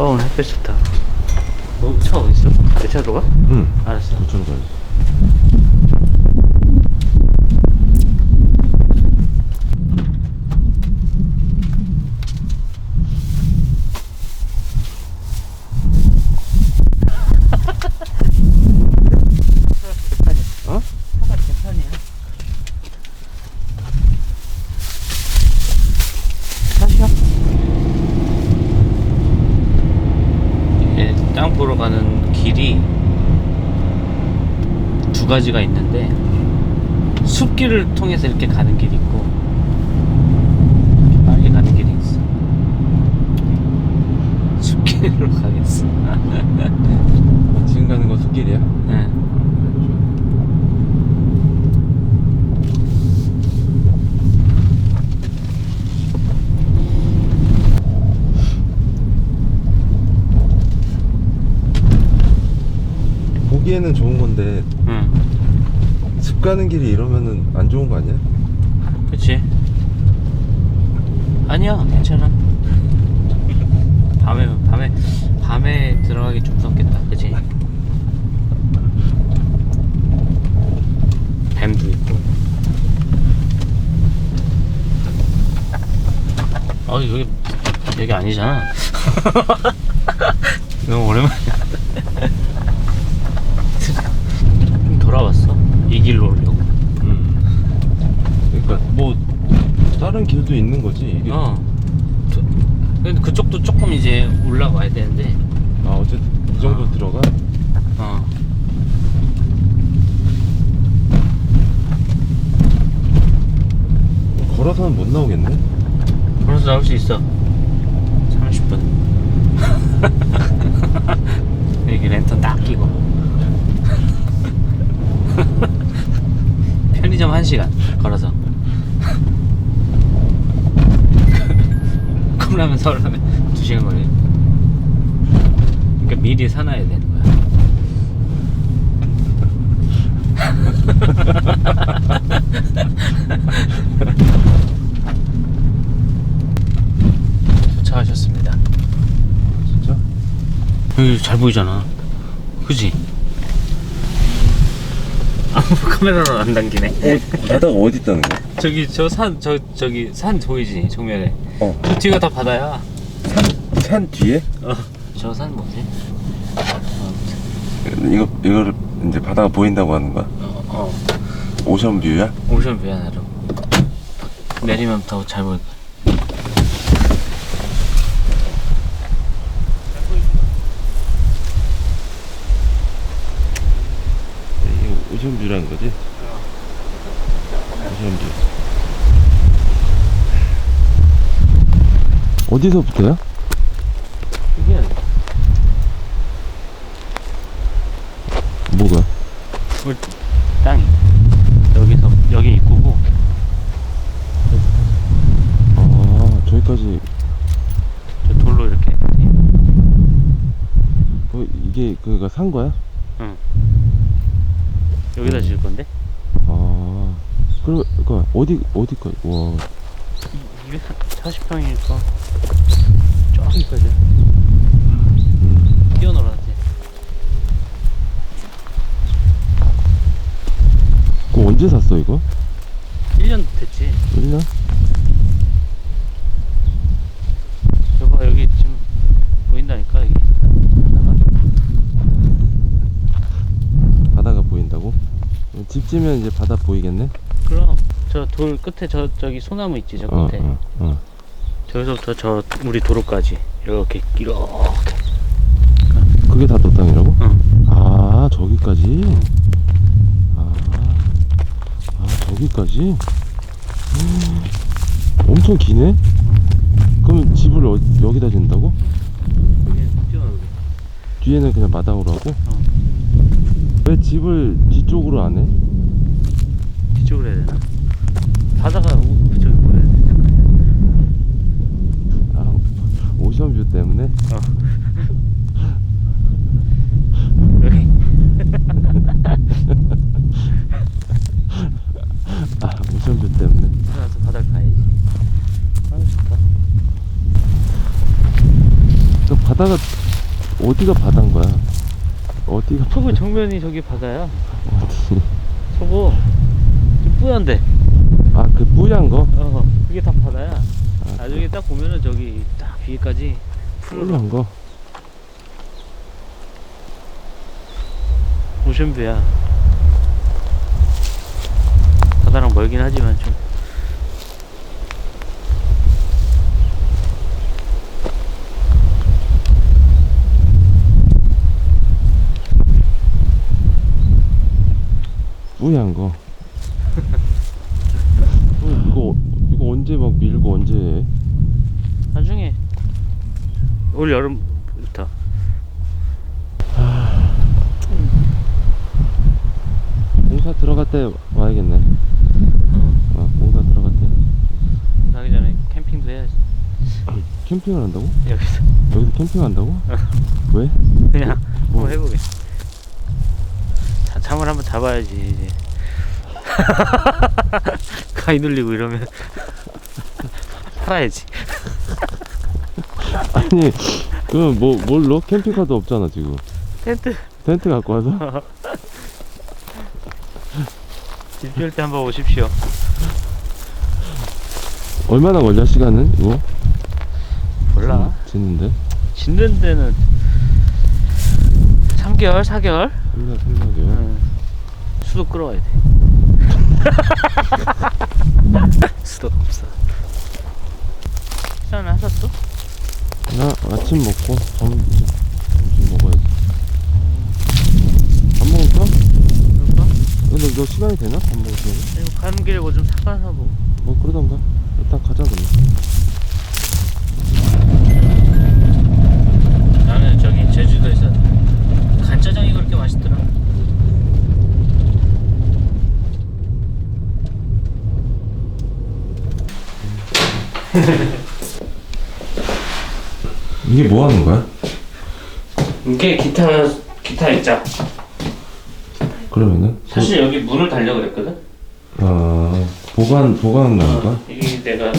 어 오늘 햇볕 좋다 어, 차 어디 있어? 내 차로 가? 응. 알았어 저쪽으로 가야지. 어? 차가 괜찮냐? 사시오 이게 땅 보러 가는 길이 두 가지가 있는데 숲길을 통해서 이렇게 가는 길이 있고 빨리 가는 길이 있어 숲길로 가겠어 지금 가는 건 숲길이야? 네. 보기에는 좋은 건데 응. 집 가는 길이 이러면은 안 좋은 거 아니야? 그치. 아니야 괜찮아. 밤에 밤에 밤에 들어가기 좀 무섭겠다 그치? 뱀도 있고. 어 여기 여기 아니잖아 너무 오랜만이야 좀 돌아왔어 이 길로 오려고 그러니까 뭐 다른 길도 있는 거지 이게 어. 저- 근데 그쪽도 조금 이제 올라가야 되는데. 아 어쨌든 이 정도 아. 들어가 어. 걸어서는 못 나오겠네 걸어서 나올 수 있어. 30분. 여기 랜턴 딱 끼고. 편의점 1시간 걸어서. 컵라면 서울라면 2시간 걸려. 그러니까 미리 사놔야 되는 거야. 도착하셨습니다. 진짜? 여기 잘 보이잖아. 그지? 아무 카메라로 안 당기네. 바다가 어디 있다는 거야? 저기 저 산 저 저기 산 보이지 정면에. 어. 저 뒤가 다 바다야. 산 뒤에? 어. 저산 뭐지? 이거 이거를 이제 바다가 보인다고 하는 거야? 어, 어. 오션 뷰야? 오션 뷰야 나름. 내리면 더 잘 보일 거야. 이게 오션 뷰라는 거지? 오션 뷰. 어디서부터야? 이게 뭐가? 물 땅이 여기서 여기 입구고 아 저기까지 저 돌로 이렇게. 어, 이게 그가 산 거야? 응. 여기다 지을 건데? 아 그럼 그 어디 어디까지? 와 240평이니까 저기까지 음. 뛰어놀아야 돼. 그거 언제 샀어 이거? 1년 됐지. 1년? 여봐 여기 지금 보인다니까 여기 바다가. 바다가 보인다고? 집 지면 이제 바다 보이겠네? 그럼 저 돌 끝에 저 저기 소나무 있지 저 어, 끝에 어, 어. 저기서부터 저 우리 도로까지 이렇게 이렇게 그게 다너 땅이라고? 응. 아 저기까지? 아, 아 저기까지? 음, 엄청 기네? 그러면 집을 어, 여기다 짓는다고? 뛰어놀게. 뒤에는 그냥 마당으로 하고? 어. 왜 집을 뒤쪽으로 안 해? 뒤쪽으로 해야 되나? 바다가 우- 저기 보여야 돼. 아 오션뷰 때문에? 어. 여기 아 오션뷰 때문에 들어가서 바다 바다가 어디가 바다인 거야? 어디가 서구 정면이 저기 바다야. 어디? 서구 좀 뿌연데. 아 그 뿌얀 거? 어, 그게 다 바다야. 아, 나중에 딱 보면은 저기 딱 위에까지 푸르르 뿌얀 거? 오션뷰야. 바다랑 멀긴 하지만 좀. 뿌얀 거. 어, 이거 이거 언제 막 밀고 언제 해? 나중에 올 여름부터. 공사 들어갈 때 와야겠네. 어, 어, 공사 들어갈 때. 가기 전에 캠핑도 해야지. 캠핑을 한다고? 여기서 여기서 캠핑 한다고? 왜? 그냥 뭐? 한번 해보게. 자, 잠을 한번 잡아야지 이제. 가위 눌리고 이러면 살아야지. 아니 그뭐 뭘로? 캠핑카도 없잖아 지금. 텐트 텐트 갖고 와서? 집 지을 때 한번 오십시오. 얼마나 걸려 시간은 이거? 몰라. 짓는데? 짓는 데는 3개월, 4개월? 3년 3개월. 응. 수도 끌어와야 돼. 수도가 없어. 식사는 하셨어? 나 아침 먹고 점, 점심 먹어야지. 밥 먹을까? 그럴까? 근데 너 시간이 되나? 밥 먹을 시간이? 아니면 가는 길에 뭐 좀 사가서 뭐. 뭐 그러던가. 일단 가자 그럼. 나는 저기 제주도에서 간짜장이 그렇게 맛있더라. 이게 뭐 하는 거야? 이게 기타 기타 있자. 그러면은? 사실 여기 문을 달려 그랬거든. 아 보관 보관 건가? 이게 내가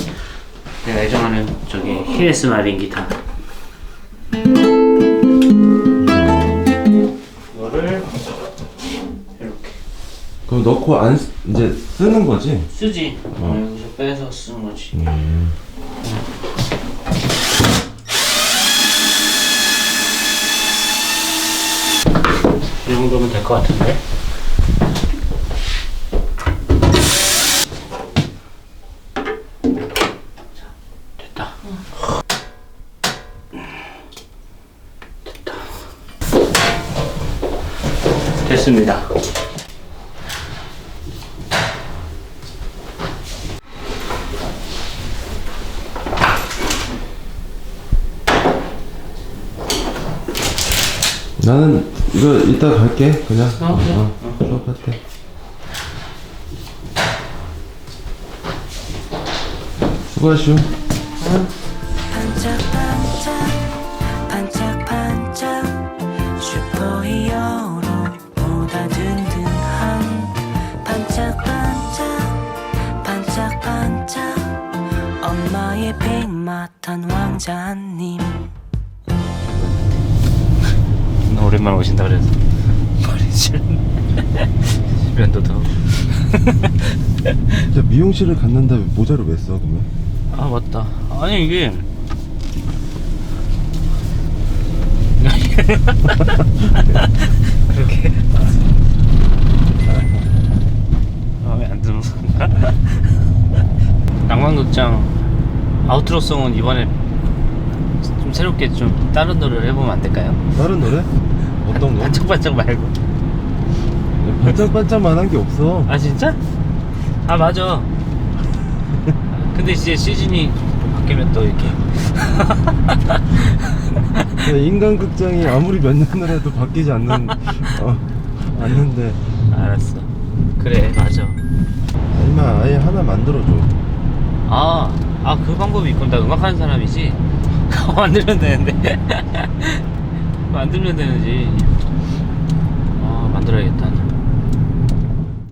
내가 애정하는 저기 히레스 마린 기타. 이거를 이렇게 그럼 넣고 안 쓰- 이제 쓰는 거지? 쓰지. 어. 여기서 빼서 쓰는 거지. 음. 이 정도면 될 것 같은데. 됐습니다. 나는 이거 이따 갈게 그냥. 어, 그래. 어, 수업할 때. 수고하시오. 반짝반짝 반짝반짝 슈퍼히어로 보다 든든한 반짝반짝 반짝반짝 엄마의 백마탄 왕자님 너 오랜만에 오신다 그래서 머리 싫은데 면도 더. 저 미용실을 갔는데 모자를 왜 써 그러면? 아 맞다. 아니 이게 그렇게 마음에 안 드는 건가? 낭만극장 아우트로송은 이번에 좀 새롭게 좀 다른 노래를 해보면 안 될까요? 다른 노래? 어떤 거? 반짝반짝 말고. 반짝반짝만한 게 없어. 아 진짜? 아 맞아. 근데 이제 시즌이 바뀌면 또 이렇게 인간극장이 아무리 몇 년을 해도 바뀌지 않는 어, 않는데 알았어. 그래 맞아. 얼마 아예 하나 만들어줘. 아, 아 그 방법이 있군. 나 음악하는 사람이지. 만들면 되는데. 만들면 되는지. 아 만들어야겠다.